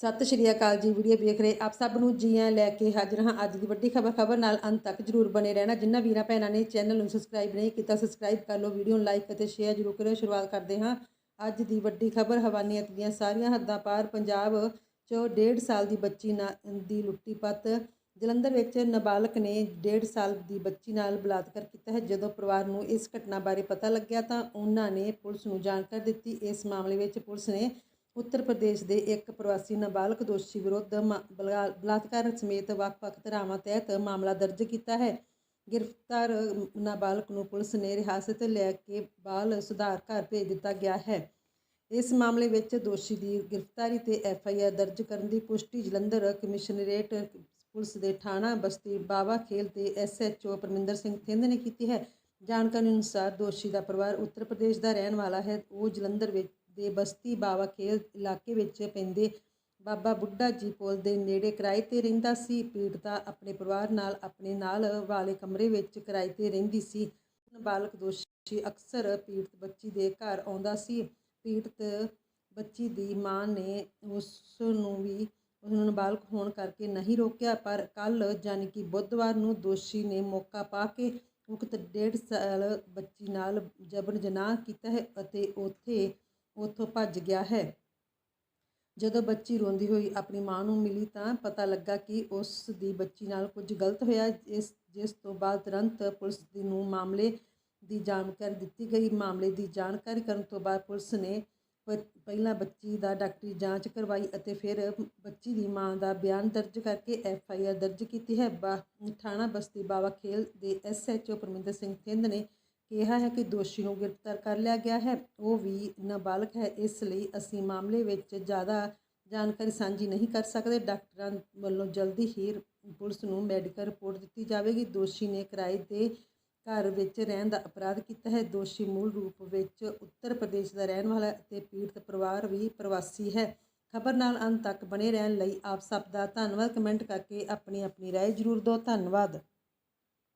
ਸਤਿ ਸ਼੍ਰੀ ਅਕਾਲ ਜੀ, ਵੀਡੀਓ ਵੇਖ ਰਹੇ ਆਪ ਸਭ ਨੂੰ ਜੀ ਆਇਆਂ ਲੈ ਕੇ ਹਾਜ਼ਰ ਹਾਂ। ਅੱਜ ਦੀ ਵੱਡੀ ਖਬਰ ਖਬਰ ਨਾਲ ਅੰਤ ਤੱਕ ਜਰੂਰ ਬਣੇ ਰਹਿਣਾ। ਜਿਨ੍ਹਾਂ ਵੀਰਾਂ, ਭੈਣਾਂ ਨੇ ਚੈਨਲ ਨੂੰ ਸਬਸਕ੍ਰਾਈਬ ਨਹੀਂ ਕੀਤਾ ਸਬਸਕ੍ਰਾਈਬ ਕਰ ਲਓ, ਵੀਡੀਓ ਨੂੰ ਲਾਈਕ ਅਤੇ ਸ਼ੇਅਰ ਜਰੂਰ ਕਰਿਓ। ਸ਼ੁਰੂਆਤ ਕਰਦੇ ਹਾਂ ਅੱਜ ਦੀ ਵੱਡੀ ਖਬਰ। ਹਵਾਨੀਅਤ ਦੀਆਂ ਸਾਰੀਆਂ ਹੱਦਾਂ ਪਾਰ। ਪੰਜਾਬ 'ਚੋਂ ਡੇਢ ਸਾਲ ਦੀ ਬੱਚੀ ਨਾ- ਦੀ ਲੁੱਟੀ ਪੱਤ। ਜਲੰਧਰ ਵਿੱਚ ਨਾਬਾਲਗ ਨੇ ਡੇਢ ਸਾਲ ਦੀ ਬੱਚੀ ਨਾਲ ਬਲਾਤਕਾਰ ਕੀਤਾ ਹੈ। ਜਦੋਂ ਪਰਿਵਾਰ ਨੂੰ ਇਸ ਘਟਨਾ ਬਾਰੇ ਪਤਾ ਲੱਗਿਆ ਤਾਂ ਉਹਨਾਂ ਨੇ ਪੁਲਿਸ ਨੂੰ ਜਾਣਕਾਰੀ ਦਿੱਤੀ। ਇਸ ਮਾਮਲੇ ਵਿੱਚ ਪੁਲਿਸ ਨੇ ਉੱਤਰ ਪ੍ਰਦੇਸ਼ ਦੇ ਇੱਕ ਪ੍ਰਵਾਸੀ ਨਾਬਾਲਗ ਦੋਸ਼ੀ ਵਿਰੁੱਧ ਮਾ- ਬਲਾ- ਬਲਾਤਕਾਰ ਸਮੇਤ ਵੱਖ-ਵੱਖ ਧਾਰਾਵਾਂ ਤਹਿਤ ਮਾਮਲਾ ਦਰਜ ਕੀਤਾ ਹੈ। ਗ੍ਰਿਫਤਾਰ ਨਾਬਾਲਗ ਨੂੰ ਪੁਲਿਸ ਨੇ ਹਿਰਾਸਤ ਲੈ ਕੇ ਬਾਲ ਸੁਧਾਰ ਘਰ ਭੇਜ ਦਿੱਤਾ ਗਿਆ ਹੈ। ਇਸ ਮਾਮਲੇ ਵਿੱਚ ਦੋਸ਼ੀ ਦੀ ਗ੍ਰਿਫਤਾਰੀ ਤੇ ਐਫ ਆਈ ਆਰ ਦਰਜ ਕਰਨ ਦੀ ਪੁਸ਼ਟੀ ਜਲੰਧਰ ਕਮਿਸ਼ਨਰੇਟ ਪੁਲਿਸ ਦੇ ਥਾਣਾ ਬਸਤੀ ਬਾਵਾ ਖੇਲ ਤੇ S H O Parminder Singh Thind ਨੇ ਕੀਤੀ ਹੈ। ਜਾਣਕਾਰੀ ਅਨੁਸਾਰ ਦੋਸ਼ੀ ਦਾ ਪਰਿਵਾਰ ਉੱਤਰ ਪ੍ਰਦੇਸ਼ ਦਾ ਰਹਿਣ ਵਾਲਾ ਹੈ। ਉਹ ਜਲੰਧਰ ਵਿੱਚ ਦੇ ਬਸਤੀ ਬਾਵਾ ਖੇਲ ਇਲਾਕੇ ਵਿੱਚ ਪੈਂਦੇ ਬਾਬਾ ਬੁੱਢਾ ਜੀ ਪੁਲ ਦੇ ਨੇੜੇ ਕਿਰਾਏ ਤੇ ਰਹਿੰਦਾ ਸੀ। ਪੀੜਤਾ ਆਪਣੇ ਪਰਿਵਾਰ ਨਾਲ ਆਪਣੇ ਨਾਲ ਵਾਲੇ ਕਮਰੇ ਵਿੱਚ ਕਿਰਾਏ ਤੇ ਰਹਿੰਦੀ ਸੀ। ਨਾਬਾਲਗ ਦੋਸ਼ੀ ਅਕਸਰ ਪੀੜਤ ਬੱਚੀ ਦੇ ਘਰ ਆਉਂਦਾ ਸੀ। ਪੀੜਤ ਬੱਚੀ ਦੀ ਮਾਂ ਨੇ ਉਸ ਨੂੰ ਵੀ ਉਸ ਨੂੰ ਨਾਬਾਲਗ ਹੋਣ ਕਰਕੇ ਨਹੀਂ ਰੋਕਿਆ, ਪਰ ਕੱਲ ਯਾਨੀ ਕਿ ਬੁੱਧਵਾਰ ਨੂੰ ਦੋਸ਼ੀ ਨੇ ਮੌਕਾ ਪਾ ਕੇ ਉਕਤ ਡੇਢ ਸਾਲ ਬੱਚੀ ਨਾਲ ਜਬਰ ਜਨਾਹ ਕੀਤਾ ਹੈ ਅਤੇ ਉੱਥੇ ਉੱਥੋਂ ਭੱਜ ਗਿਆ ਹੈ। ਜਦੋਂ ਬੱਚੀ ਰੋਂਦੀ ਹੋਈ ਆਪਣੀ ਮਾਂ ਨੂੰ ਮਿਲੀ ਤਾਂ ਪਤਾ ਲੱਗਾ ਕਿ ਉਸ ਦੀ ਬੱਚੀ ਨਾਲ ਕੁਝ ਗਲਤ ਹੋਇਆ ਇਸ ਜਿਸ ਤੋਂ ਬਾਅਦ ਤੁਰੰਤ ਪੁਲਿਸ ਦੀ ਨੂੰ ਮਾਮਲੇ ਦੀ ਜਾਣਕਾਰੀ ਦਿੱਤੀ ਗਈ। ਮਾਮਲੇ ਦੀ ਜਾਣਕਾਰੀ ਕਰਨ ਤੋਂ ਬਾਅਦ ਪੁਲਿਸ ਨੇ ਪਹਿਲਾਂ ਬੱਚੀ ਦਾ ਡਾਕਟਰੀ ਜਾਂਚ ਕਰਵਾਈ ਅਤੇ ਫਿਰ ਬੱਚੀ ਦੀ ਮਾਂ ਦਾ ਬਿਆਨ ਦਰਜ ਕਰਕੇ ਐਫ ਆਈ ਆਰ ਦਰਜ ਕੀਤੀ ਹੈ। ਬਾ- ਥਾਣਾ ਬਸਤੀ ਬਾਵਾ ਖੇਲ ਦੇ S H O Parminder Singh Thind ਨੇ ਕਿਹਾ ਹੈ ਕਿ ਦੋਸ਼ੀ ਨੂੰ ਗ੍ਰਿਫਤਾਰ ਕਰ ਲਿਆ ਗਿਆ ਹੈ। ਉਹ ਵੀ ਨਾਬਾਲਗ ਹੈ। ਇਸ ਲਈ ਅਸੀਂ ਮਾਮਲੇ ਵਿੱਚ ਜ਼ਿਆਦਾ ਜਾਣਕਾਰੀ ਸਾਂਝੀ ਨਹੀਂ ਕਰ ਸਕਦੇ। ਡਾਕਟਰਾਂ ਵੱਲੋਂ ਜਲਦੀ ਹੀ ਪੁਲਿਸ ਨੂੰ ਮੈਡੀਕਲ ਰਿਪੋਰਟ ਦਿੱਤੀ ਜਾਵੇਗੀ। ਦੋਸ਼ੀ ਨੇ ਕਿਰਾਏ ਦੇ ਘਰ ਵਿੱਚ ਰਹਿਣ ਦਾ ਅਪਰਾਧ ਕੀਤਾ ਹੈ। ਦੋਸ਼ੀ ਮੂਲ ਰੂਪ ਵਿੱਚ ਉੱਤਰ ਪ੍ਰਦੇਸ਼ ਦਾ ਰਹਿਣ ਵਾਲਾ ਅਤੇ ਪੀੜਤ ਪਰਿਵਾਰ ਵੀ ਪ੍ਰਵਾਸੀ ਹੈ। ਖਬਰ ਨਾਲ ਅੰਤ ਤੱਕ ਬਣੇ ਰਹਿਣ ਲਈ ਆਪ ਸਭ ਦਾ ਧੰਨਵਾਦ। ਕਮੈਂਟ ਕਰਕੇ ਆਪਣੀ ਆਪਣੀ ਰਾਏ ਜ਼ਰੂਰ ਦਿਓ। ਧੰਨਵਾਦ।